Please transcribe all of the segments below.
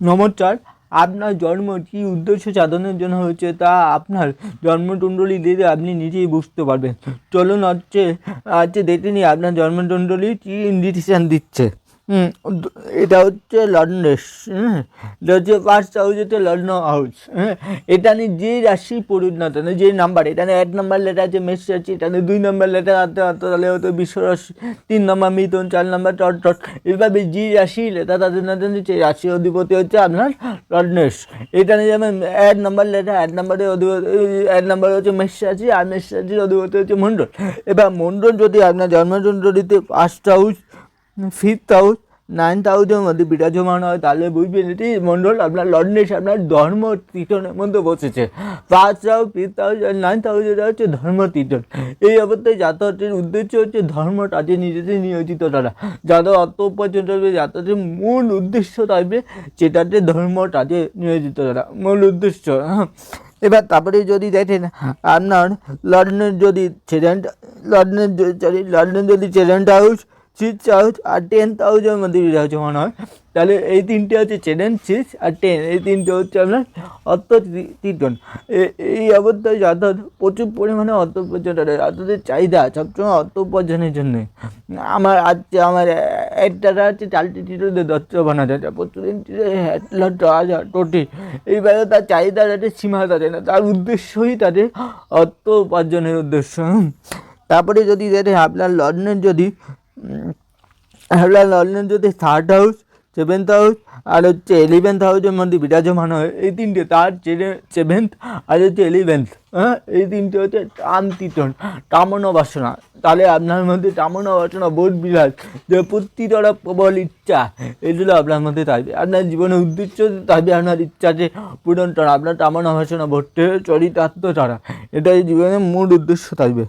নমস্কার, আপনার জন্ম কী উদ্দেশ্য সাধনের জন্য হয়েছে তা আপনার জন্মকুণ্ডলী দেখে আপনি নিজেই বুঝতে পারবেন। চলুন হচ্ছে আজকে দেখে নিই আপনার জন্মকুণ্ডলী কী ইন্ডিকেশান দিচ্ছে। এটা হচ্ছে লন্ডনেস হ্যাঁ এটা ফার্স্ট হাউস হচ্ছে লন্ডন হাউস হ্যাঁ এখানে যে রাশি কেন, যে নাম্বার এখানে এক নাম্বার লেটার আছে, মেষ রাশি এখানে দুই নাম্বার লেটার আছে আছে তাহলে হয়তো বিশ্ব রাশি, তিন নাম্বার মিথুন, চার নাম্বার টট টট। এইভাবে যে রাশি লেটার তাদের না সেই রাশি অধিপতি হচ্ছে আপনার লন্ডনেস এখানে যেমন এক নাম্বার লেটার, এক নাম্বারে অধিপতি, এক নাম্বার হচ্ছে মেষ রাশি, আর মেষ রাশির অধিপতি হচ্ছে মণ্ডল। এবার মণ্ডল যদি আপনার জন্মকুণ্ডলীতে first house fifth house, ninth হাউসের মধ্যে বিরাজমান হয়। তাহলে বুঝবেন এটি মণ্ডল আপনার লন্ডনেস আপনার ধর্ম তীর্থনের মধ্যে বসেছে। ফার্স্ট হাউস, ফিফথ হাউস আর নাইন্থ এটা হচ্ছে ধর্ম তীর্থন এই অবস্থায় যাতায়াতের উদ্দেশ্য হচ্ছে ধর্ম কাজে নিজেদের নিয়োজিত তারা। যাদের অর্থ উপার্জন করবে যাতায়াতের মূল উদ্দেশ্য থাকবে সেটাতে ধর্ম কাজে নিয়োজিত তারা। মূল উদ্দেশ্য। এবার তারপরে যদি দেখেন, আপনার লন্ডনের যদি সেকেন্ড লন্ডনের সরি লন্ডন যদি সেকেন্ড হাউস সিক্স হাউস আর টেন্থ হাউসের মধ্যে বিরাজমান হয়। তাহলে এই তিনটে হচ্ছে সেভেন সিক্স আর টেন এই তিনটে হচ্ছে আপনার অর্থ তি- তিনজন। এ- এই অবস্থায় যাতায়াত, প্রচুর পরিমাণে অর্থ উপার্জন যাতায়াতের চাহিদা সবসময় অর্থ উপার্জনের জন্য। আমার আজকে আমার একটা হচ্ছে চালটি টিটোতে দত্ত বানা যায় প্রতিদিন লট হাজার টোটি এইভাবে তার চাহিদা যাতে সীমা থাকে না। তার উদ্দেশ্যই তাদের অর্থ উপার্জনের উদ্দেশ্য। তারপরে যদি দেখে আপনার লন্ডনের যদি আপনার লন্ডনের যদি থার্ড হাউস সেভেন্থ হাউস আর হচ্ছে এলিভেন্থ হাউসের মধ্যে বিরাজমান হয়, এই তিনটে তার সেভেন্থ আর হচ্ছে এলিভেন্থ হ্যাঁ? এই তিনটে হচ্ছে টান তিতন কামনা বাসনা তাহলে আপনার মধ্যে কামনা বাসনা বোধ বিলাস যে প্রতিটা প্রবল ইচ্ছা, এগুলো আপনার মধ্যে থাকবে। আপনার জীবনের উদ্দেশ্য থাকবে, আপনার ইচ্ছাকে পূরণ করা, আপনার কামনা বাসনা ভর্তি চরিতার্থ ছাড়া এটাই জীবনের মূল উদ্দেশ্য থাকবে।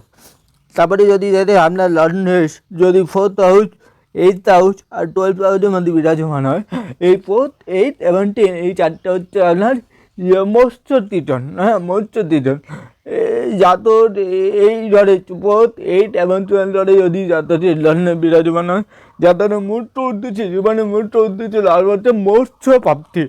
তারপরে যদি দেখে আপনার লন্ডনেস যদি ফোর্থ হাউস এইথ হাউস আর টুয়েলভ হাউসের মধ্যে বিরাজমান হয়। এই ফোর্থ এইট এবং টেন এই চারটা হচ্ছে আপনার ইয়ে মৎস্য তীটন হ্যাঁ মৎস্য তীটন এই জাতর, এই ধরে ফোর্থ এইট এবং টুয়েলভ ধরে যদি জাতটি লন্ডনে বিরাজমান হয় জাতের মূর্ত উদ্দেশ্যে, জীবনের মূর্ত উদ্দেশ্য লাল হচ্ছে মৎস্য প্রাপ্তি।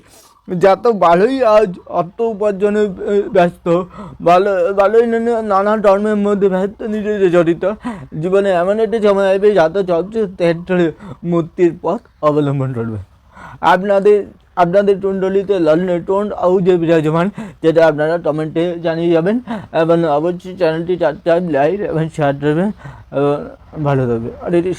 যত ভালোই আজ অর্থ উপার্জনে ব্যস্ত, ভালো, ভালোই নানা- ধর্মের মধ্যে ব্যস্ত, নিজেদের জড়িত, জীবনে এমন একটি সময় আসবে যত তেহরে মূর্তির পথ অবলম্বন করবে। আপনাদের আপনাদের টুন্ডলিতে লন্ডনের টোন আউজে বিরাজমান, যেটা আপনারা কমেন্টে জানিয়ে যাবেন, এবং অবশ্যই চ্যানেলটি চারটা লাইক এবং শেয়ার করবেন ভালো থাকবে আর এটি